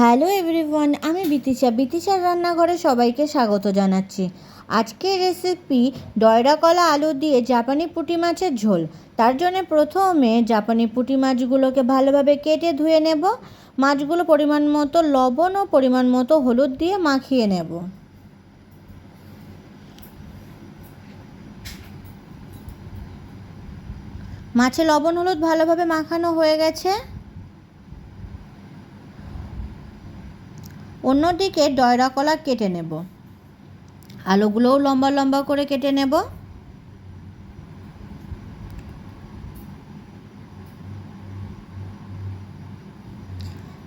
Hello everyone, আমি বিতিশা। বিতিশার রান্নাঘরে সবাইকে স্বাগত জানাচ্ছি। আজকের রেসিপি ডয়রা কলা আলু দিয়ে জাপানি পুঁটি মাছের ঝোল। তার জন্য প্রথমে জাপানি পুঁটি মাছগুলোকে ভালোভাবে কেটে ধুয়ে নেব। মাছগুলো পরিমাণ মতো লবণ ও পরিমাণ মতো হলুদ দিয়ে মাখিয়ে নেব। মাছে লবণ হলুদ ভালোভাবে মাখানো হয়ে গেছে। অন্যদিকে ডয়রা কলা কেটে নেব। আলুগুলোও লম্বা লম্বা করে কেটে নেব।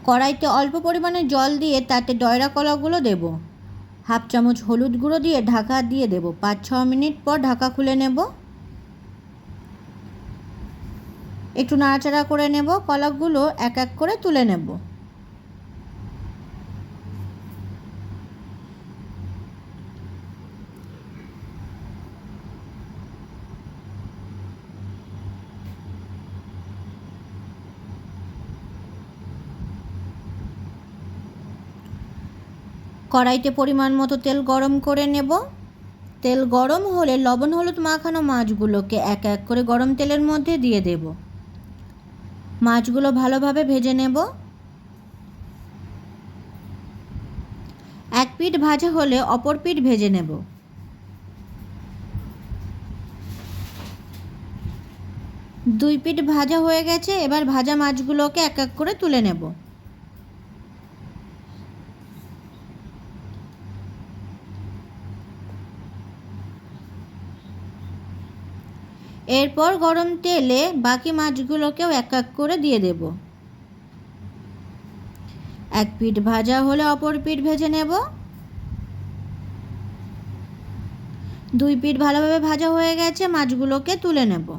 কড়াইতে অল্প পরিমাণে জল দিয়ে তাতে ডয়রা কলাগুলো দেব। হাফ চামচ হলুদ গুঁড়ো দিয়ে ঢাকা দিয়ে দেব। পাঁচ ছ মিনিট পর ঢাকা খুলে নেব। একটু নাড়াচাড়া করে নেব। কলাগুলো এক এক করে তুলে নেব। কড়াইতে পরিমাণ মতো তেল গরম করে নেব। তেল গরম হলে লবণ, হলুদ মাখানো মাছগুলোকে এক এক করে গরম তেলের মধ্যে দিয়ে দেব। মাছগুলো ভালোভাবে ভেজে নেব। এক পিঠ ভাজা হলে অপর পিঠ ভেজে নেব। দুই পিঠ ভাজা হয়ে গেছে, এবার ভাজা মাছগুলোকে এক এক করে তুলে নেব। এরপর গরম তেলে বাকি মাছগুলোকেও এক এক করে দিয়ে দেব। এক পিঠ ভাজা হলে অপর পিঠ ভেজে নেব। দুই পিঠ ভালোভাবে ভাজা হয়ে গেছে, মাছগুলোকে তুলে নেব।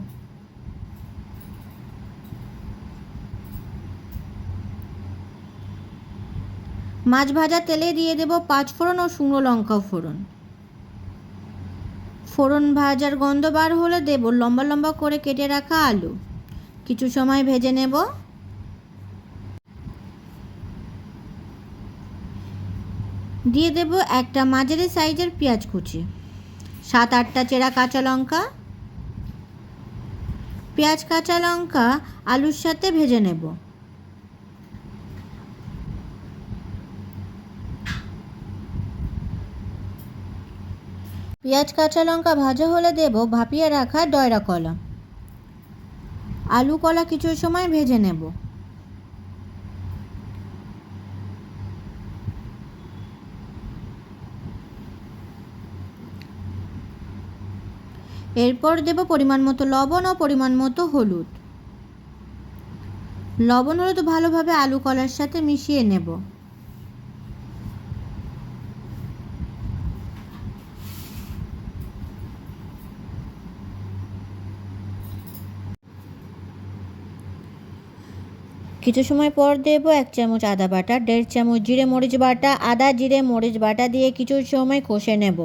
মাছ ভাজা তেলে দিয়ে দেব পাঁচ ফোড়ন ও শুকনো লঙ্কা ফোড়ন। ফোড়ন ভাজার গন্ধ বার হলে দেব লম্বা লম্বা করে কেটে রাখা আলু। কিছু সময় ভেজে নেব। দিয়ে দেব একটা মাঝারি সাইজের পেঁয়াজ কুচি, সাত আটটা চেরা কাঁচা লঙ্কা। পেঁয়াজ কাঁচা লঙ্কা আলুর সাথে ভেজে নেব। পেঁয়াজ, কাঁচা লঙ্কা ভাজা হলে দেব ভাপিয়ে রাখা ডয়রা কলা। আলু কলা কিছু সময় ভেজে নেব। এরপর দেব পরিমাণ মতো লবণ ও পরিমাণ মতো হলুদ। লবণ হলুদ ভালোভাবে আলু কলার সাথে মিশিয়ে নেব। কিছু সময় পর দেব এক চামচ আদা বাটা, দেড় চামচ জিরে মরিচ বাটা, আদা, জিরে, মরিচ বাটা দিয়ে কিছু সময় কষে নেব।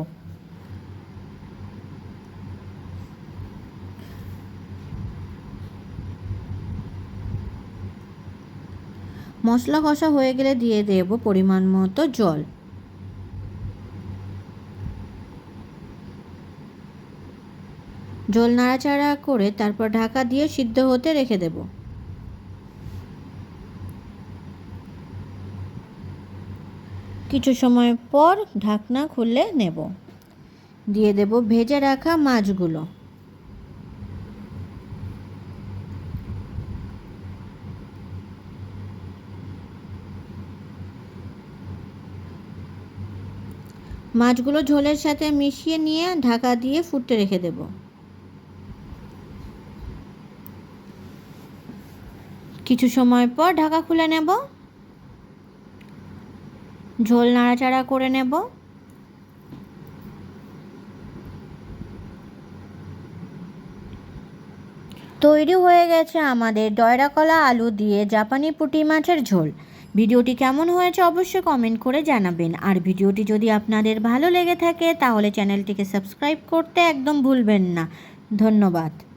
মশলা কষা হয়ে গেলে দিয়ে দেব পরিমাণ মতো জল। জল নাড়াচাড়া করে তারপর ঢাকা দিয়ে সিদ্ধ হতে রেখে দেবো। কিছু সময় পর ঢাকনা খুলে নেব। দিয়ে দেব ভেজে রাখা মাছগুলো। মাছগুলো ঝোলের সাথে মিশিয়ে নিয়ে ঢাকা দিয়ে ফুটতে রেখে দেব। কিছু সময় পর ঢাকা খুলে নেব। ঝোল নাড়াচাড়া করে নেব। তৈরি হয়ে গেছে আমাদের ডয়রা কলা আলু দিয়ে জাপানি পুঁটি মাছের ঝোল। ভিডিওটি কেমন হয়েছে অবশ্যই কমেন্ট করে জানাবেন। আর ভিডিওটি যদি আপনাদের ভালো লেগে থাকে, তাহলে চ্যানেলটিকে সাবস্ক্রাইব করতে একদম ভুলবেন না। ধন্যবাদ।